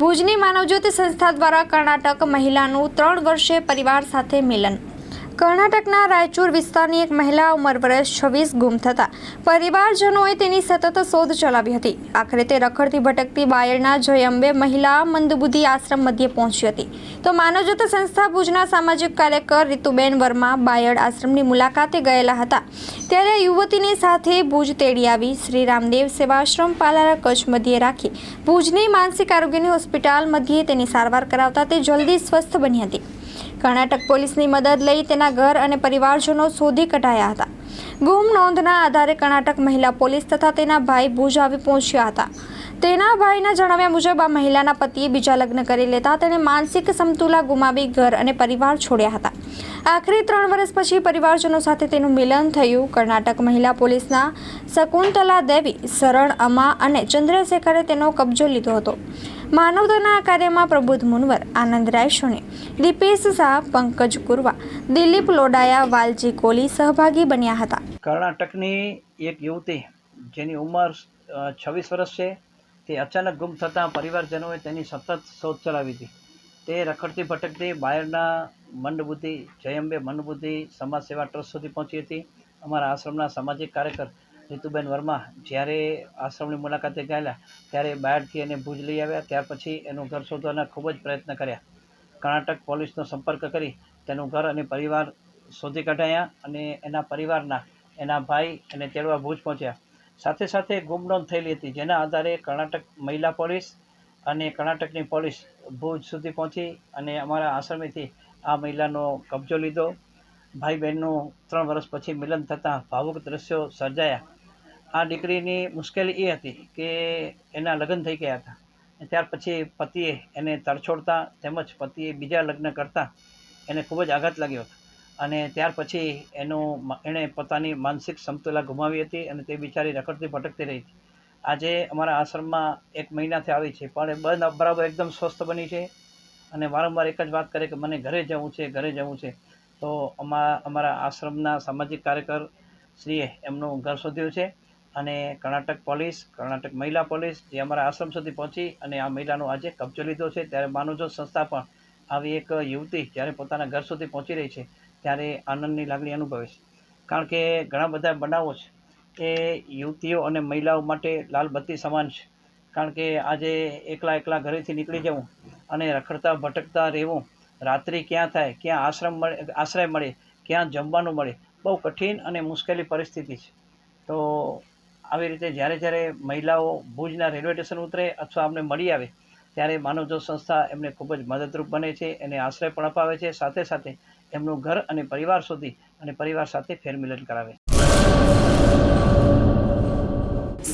ભુજની માનવજ્યોતિ સંસ્થા દ્વારા કર્ણાટક મહિલાનું ત્રણ વર્ષે પરિવાર સાથે મિલન. કર્ણાટકના રાયચુર વિસ્તારની એક મહિલા ઉંમર વર્ષ છવ્વીસ ગુમ થતાં પરિવારજનોએ તેની સતત શોધ ચલાવી હતી. આખરે તે રખડતી ભટકતી બાયડના જયંબે મહિલા મંદબુદ્ધિ આશ્રમ મધ્યે પહોંચી હતી. તો માનવજ્યોત સંસ્થા ભુજના સામાજિક કાર્યકર રીતુબેન વર્મા બાયડ આશ્રમની મુલાકાતે ગયેલા હતા. ત્યારે યુવતીની સાથે ભુજ તેડી આવી શ્રી રામદેવ સેવાશ્રમ પાલારા કચ્છ મધ્યે રાખી ભુજની માનસિક આરોગ્યની હોસ્પિટલ મધ્યે તેની સારવાર કરાવતા તે જલ્દી સ્વસ્થ બની હતી. કર્ણાટક પોલીસની મદદ લઈ તેના ઘર અને પરિવારજનો શોધી કઢાયા હતા. ગુમ નોંધના આધારે કર્ણાટક મહિલા પોલીસ તથા તેના ભાઈ ભુજ આવી પહોંચ્યા હતા. તેના ભાઈના જણાવ્યા મુજબ, આ મહિલાના પતિએ બીજા લગ્ન કરી લેતા તેણે માનસિક સમતુલા ગુમાવી ઘર અને પરિવાર છોડ્યા હતા. આખરે ત્રણ વર્ષ પછી પરિવારજનો સાથે તેનું મિલન થયું. કર્ણાટક મહિલા પોલીસના શકુંતલા દેવી, શરણ અમા અને ચંદ્રશેખરે તેનો કબજો લીધો હતો. માનવતાના આ કાર્યમાં પ્રબુદ્ધ મુનવર, આનંદ રાય રાયસોની દીપેશ શાહ, પંકજ કુરવા, દિલીપ લોડાયા, વાલજી કોલી સહભાગી બન્યા હતા. કર્ણાટકની એક યુવતી જેની ઉંમર છવ્વીસ વર્ષ છે. તે અચાનક ગુમ થતાં પરિવારજનોએ તેની સતત શોધ ચલાવી હતી. તે રખડતી ભટકતી બાયરના મંડબુદ્ધિ જયંબે મંડબુદ્ધિ સમાજ સેવા ટ્રસ્ટ સુધી પહોંચી હતી. અમારા આશ્રમના સામાજિક કાર્યકર રીતુબેન વર્મા જ્યારે આશ્રમની મુલાકાતે ગયેલા ત્યારે બાયડથી એને ભુજ લઈ આવ્યા. ત્યાર પછી એનું ઘર શોધવાના ખૂબ જ પ્રયત્ન કર્યા. કર્ણાટક પોલીસનો સંપર્ક કરી તેનું ઘર અને પરિવાર શોધી કઢાયા અને એના પરિવારના એના ભાઈ અને તેડવા ભુજ પહોંચ્યા. સાથે સાથે ગુમડોન થયેલી હતી. જેના આધારે કર્ણાટક મહિલા પોલીસ અને કર્ણાટકની પોલીસ ભુજ સુધી પહોંચી અને અમારા આશ્રમેથી આ મહિલાનો કબજો લીધો. ભાઈ બહેનનું ત્રણ વર્ષ પછી મિલન થતાં ભાવુક દ્રશ્યો સર્જાયા. આ દીકરીની મુશ્કેલી એ હતી કે એના લગ્ન થઈ ગયા હતા. ત્યાર પછી પતિએ એને તરછોડતા તેમજ પતિએ બીજા લગ્ન કરતાં એને ખૂબ જ આઘાત લાગ્યો હતો. અને ત્યાર પછી એનું એણે પોતાની માનસિક સમતુલા ગુમાવી હતી અને તે બિચારી રખડતી ભટકતી રહી. હતી આજે અમારા આશ્રમમાં એક મહિનાથી આવી છે, પણ એ બંધ, બરાબર એકદમ સ્વસ્થ બની છે. અને વારંવાર એક જ વાત કરે કે મને ઘરે જવું છે, ઘરે જવું છે. તો અમા, અમારા આશ્રમના સામાજિક કાર્યકર શ્રીએ એમનું ઘર શોધ્યું છે અને કર્ણાટક પોલીસ, કર્ણાટક મહિલા પોલીસ જે અમારા આશ્રમ સુધી પહોંચી અને આ મહિલાનો આજે કબજો લીધો છે. ત્યારે માનવજો સંસ્થા પણ આવી એક યુવતી જ્યારે પોતાના ઘર સુધી પહોંચી રહી છે. ત્યારે આનંદની લાગણી અનુભવે છે. કારણ કે ઘણા બધા બનાવો છે. એ યુવતીઓ અને મહિલાઓ માટે લાલબત્તી સમાન છે. કારણ કે આજે એકલા એકલા ઘરેથી નીકળી જવું અને રખડતા ભટકતા રહેવું, રાત્રિ ક્યાં થાય, ક્યાં આશ્રમ મળે, આશ્રય મળે, ક્યાં જમવાનું મળે, બહુ કઠિન અને મુશ્કેલી પરિસ્થિતિ છે. તો આવી રીતે જ્યારે જ્યારે મહિલાઓ ભુજના રેલવે સ્ટેશન ઉતરે અથવા અમને મળી આવે, ત્યારે માનવજો સંસ્થા એમને ખૂબ જ મદદરૂપ બને છે, એને આશ્રય પણ અપાવે છે. સાથે સાથે એમનું ઘર અને પરિવાર સુધી અને પરિવાર સાથે ફેરમિલન કરાવે.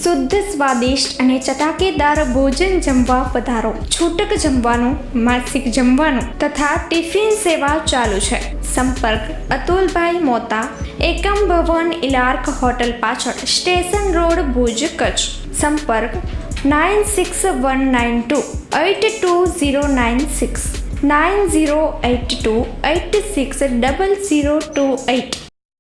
શુદ્ધ, સ્વાદિષ્ટ અને ચટાકેદાર ભોજન જમવા પધારો. છૂટક જમવાનું, માસિક જમવાનું તથા ટિફિન સેવા ચાલુ છે. સંપર્ક, અતુલભાઈ મોતા, એકમ ભવન, ઇલાર્ક હોટલ પાછળ, સ્ટેશન રોડ, ભુજ કચ્છ. સંપર્ક, nine six one nine two, eight two zero nine six. Nine zero eight two eight six double zero two eight